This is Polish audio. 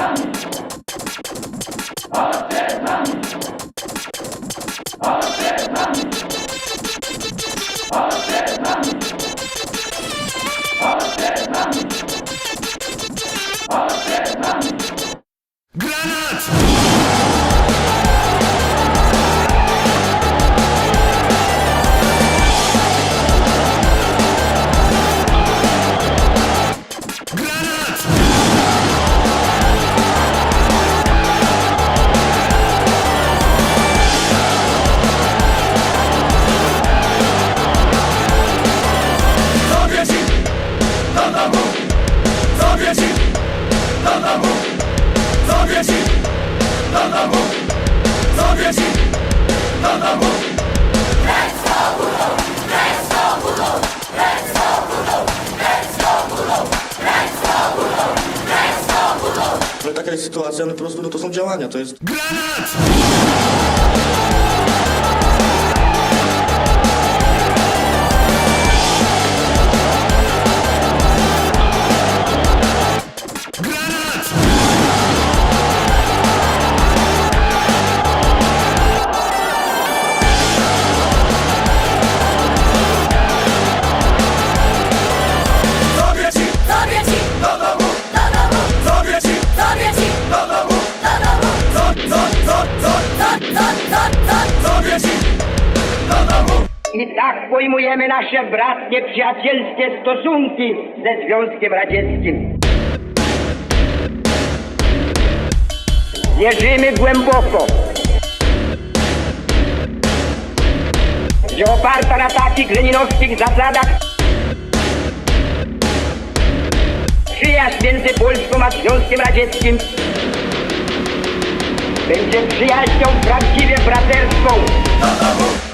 Partizan! Partizan! Do domu Zrobię ci do domu Zrobię ci do domu Ale taka jest sytuacja, no po prostu no to są działania, to jest Zrobię I tak pojmujemy nasze bratnie, przyjacielskie stosunki ze Związkiem Radzieckim. Wierzymy głęboko, że oparta na takich leninowskich zasadach. Przyjaźń między Polską a Związkiem Radzieckim będzie przyjaźnią prawdziwie braterską.